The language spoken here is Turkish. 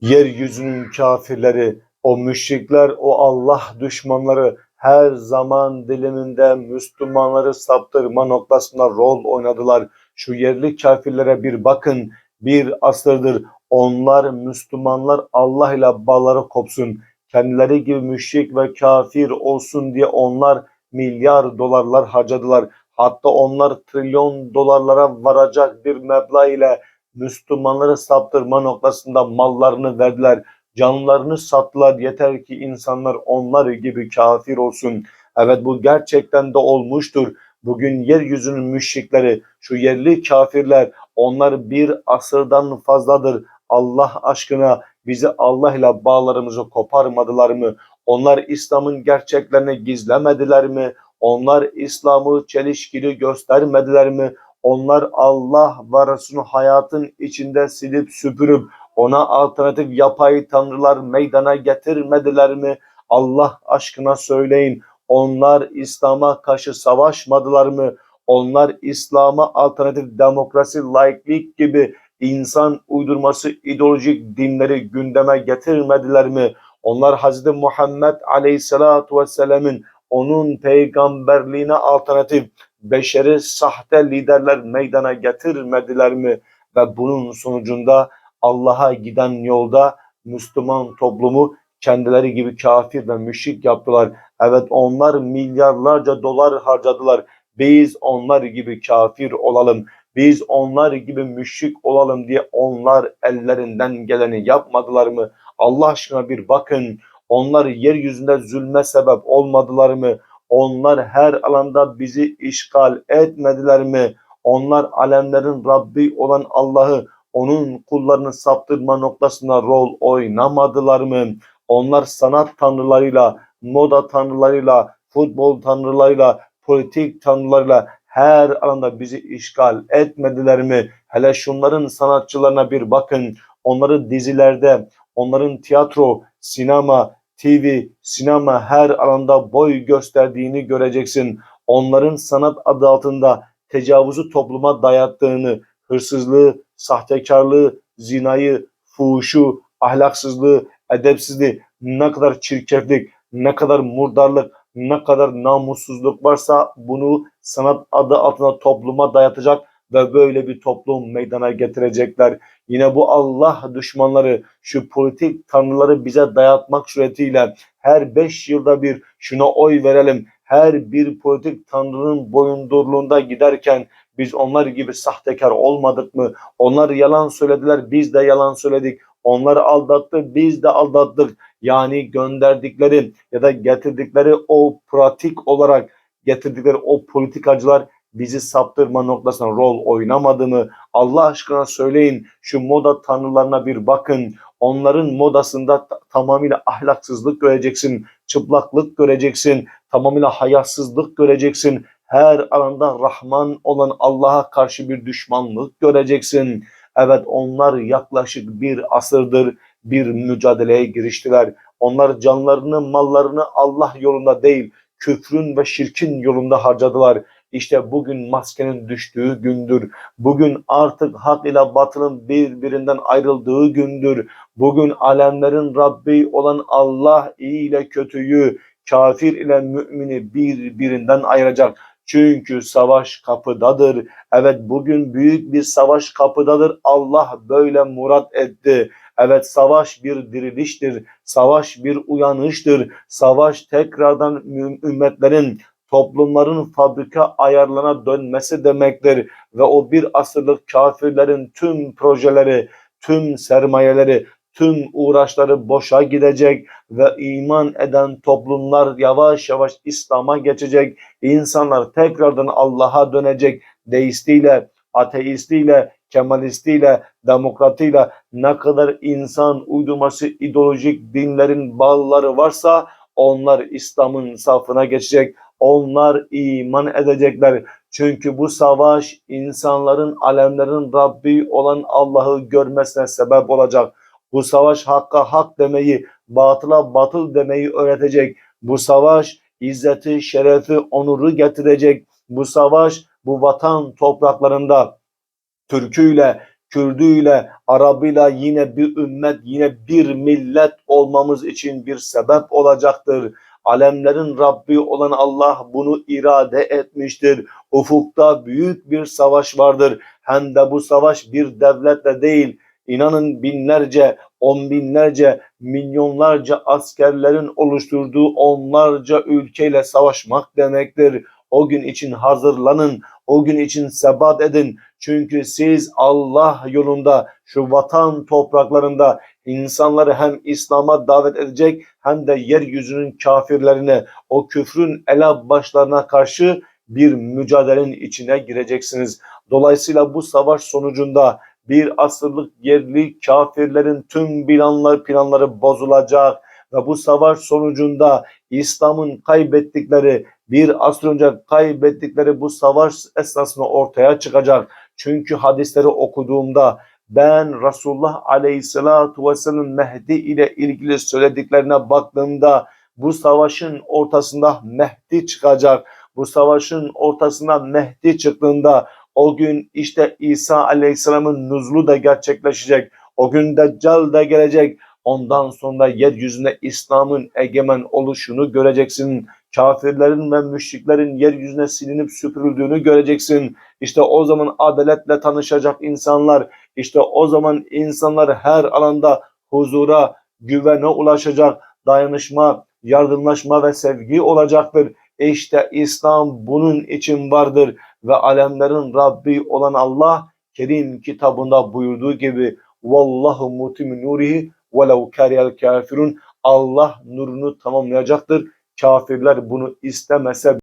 yeryüzünün kafirleri, o müşrikler, o Allah düşmanları her zaman diliminde Müslümanları saptırma noktasında rol oynadılar. Şu yerli kafirlere bir bakın, bir asırdır onlar Müslümanlar Allah ile bağları kopsun. Kendileri gibi müşrik ve kafir olsun diye onlar milyar dolarlar harcadılar. Hatta onlar trilyon dolarlara varacak bir meblağ ile Müslümanları saptırma noktasında mallarını verdiler. Canlarını sattılar yeter ki insanlar onlar gibi kafir olsun. Evet bu gerçekten de olmuştur. Bugün yeryüzünün müşrikleri, şu yerli kafirler onlar bir asırdan fazladır. Allah aşkına bizi Allah ile bağlarımızı koparmadılar mı? Onlar İslam'ın gerçeklerini gizlemediler mi? Onlar İslam'ı çelişkili göstermediler mi? Onlar Allah ve Resulü hayatın içinde silip süpürüp ona alternatif yapay tanrılar meydana getirmediler mi? Allah aşkına söyleyin. Onlar İslam'a karşı savaşmadılar mı? Onlar İslam'a alternatif demokrasi, laiklik gibi insan uydurması ideolojik dinleri gündeme getirmediler mi? Onlar Hz. Muhammed Aleyhisselatü Vesselam'ın onun peygamberliğine alternatif beşeri sahte liderler meydana getirmediler mi? Ve bunun sonucunda Allah'a giden yolda Müslüman toplumu kendileri gibi kafir ve müşrik yaptılar. Evet onlar milyarlarca dolar harcadılar. Biz onlar gibi kafir olalım. Biz onlar gibi müşrik olalım diye onlar ellerinden geleni yapmadılar mı? Allah aşkına bir bakın. Onlar yeryüzünde zulme sebep olmadılar mı? Onlar her alanda bizi işgal etmediler mi? Onlar alemlerin Rabbi olan Allah'ı onun kullarını saptırma noktasında rol oynamadılar mı? Onlar sanat tanrılarıyla, moda tanrılarıyla, futbol tanrılarıyla, politik tanrılarıyla her alanda bizi işgal etmediler mi? Hele şunların sanatçılarına bir bakın. Onları dizilerde, onların tiyatro, sinema, TV, sinema her alanda boy gösterdiğini göreceksin. Onların sanat adı altında tecavüzü topluma dayattığını, hırsızlığı, sahtekarlığı, zinayı, fuhuşu, ahlaksızlığı, edepsizliği, ne kadar çirkeflik, ne kadar murdarlık, ne kadar namussuzluk varsa bunu sanat adı altında topluma dayatacak ve böyle bir toplum meydana getirecekler. Yine bu Allah düşmanları şu politik tanrıları bize dayatmak suretiyle her beş yılda bir şuna oy verelim. Her bir politik tanrının boyundurluğunda giderken biz onlar gibi sahtekar olmadık mı? Onlar yalan söylediler, biz de yalan söyledik. Onları aldattı, biz de aldattık. Yani gönderdikleri ya da getirdikleri o pratik olarak getirdikleri o politikacılar bizi saptırma noktasına rol oynamadı mı? Allah aşkına söyleyin şu moda tanrılarına bir bakın. Onların modasında tamamıyla ahlaksızlık göreceksin, çıplaklık göreceksin, tamamıyla hayasızlık göreceksin. Her alanda Rahman olan Allah'a karşı bir düşmanlık göreceksin. Evet onlar yaklaşık bir asırdır bir mücadeleye giriştiler. Onlar canlarını, mallarını Allah yolunda değil, küfrün ve şirkin yolunda harcadılar. İşte bugün maskenin düştüğü gündür. Bugün artık hak ile batılın birbirinden ayrıldığı gündür. Bugün alemlerin Rabbi olan Allah iyi ile kötüyü, kafir ile mümini birbirinden ayıracak. Çünkü savaş kapıdadır. Evet bugün büyük bir savaş kapıdadır. Allah böyle murat etti. Evet savaş bir diriliştir. Savaş bir uyanıştır. Savaş tekrardan ümmetlerin toplumların fabrika ayarlarına dönmesi demektir. Ve o bir asırlık kafirlerin tüm projeleri, tüm sermayeleri, tüm uğraşları boşa gidecek ve iman eden toplumlar yavaş yavaş İslam'a geçecek. İnsanlar tekrardan Allah'a dönecek. Deistiyle, ateistiyle, kemalistiyle, demokratıyla ne kadar insan uydurması ideolojik dinlerin bağları varsa onlar İslam'ın safına geçecek. Onlar iman edecekler. Çünkü bu savaş insanların, alemlerin Rabbi olan Allah'ı görmesine sebep olacak. Bu savaş hakka hak demeyi, batıla batıl demeyi öğretecek. Bu savaş izzeti, şerefi, onuru getirecek. Bu savaş bu vatan topraklarında türküyle, Kürdüyle, Arabıyla yine bir ümmet, yine bir millet olmamız için bir sebep olacaktır. Alemlerin Rabbi olan Allah bunu irade etmiştir. Ufukta büyük bir savaş vardır. Hem de bu savaş bir devletle değil, inanın binlerce, on binlerce, milyonlarca askerlerin oluşturduğu onlarca ülkeyle savaşmak demektir. O gün için hazırlanın, o gün için sebat edin. Çünkü siz Allah yolunda, şu vatan topraklarında insanları hem İslam'a davet edecek hem de yeryüzünün kafirlerine, o küfrün ela başlarına karşı bir mücadelenin içine gireceksiniz. Dolayısıyla bu savaş sonucunda bir asırlık yerli kafirlerin tüm planları, planları bozulacak ve bu savaş sonucunda İslam'ın kaybettikleri bir asır önce kaybettikleri bu savaş esnasında ortaya çıkacak. Çünkü hadisleri okuduğumda ben Resulullah Aleyhisselatü Vesselam'ın Mehdi ile ilgili söylediklerine baktığımda bu savaşın ortasında Mehdi çıkacak. Bu savaşın ortasında Mehdi çıktığında o gün işte İsa Aleyhisselam'ın nuzulu da gerçekleşecek. O gün Deccal da gelecek. Ondan sonra yeryüzünde İslam'ın egemen oluşunu göreceksin. Kafirlerin ve müşriklerin yeryüzüne silinip süpürüldüğünü göreceksin. İşte o zaman adaletle tanışacak insanlar, işte o zaman insanlar her alanda huzura, güvene ulaşacak, dayanışma, yardımlaşma ve sevgi olacaktır. İşte İslam bunun için vardır ve alemlerin Rabbi olan Allah Kerim kitabında buyurduğu gibi Vallahu mutim nurihi velev kariyel kafirun Allah nurunu tamamlayacaktır. Kafirler bunu istemese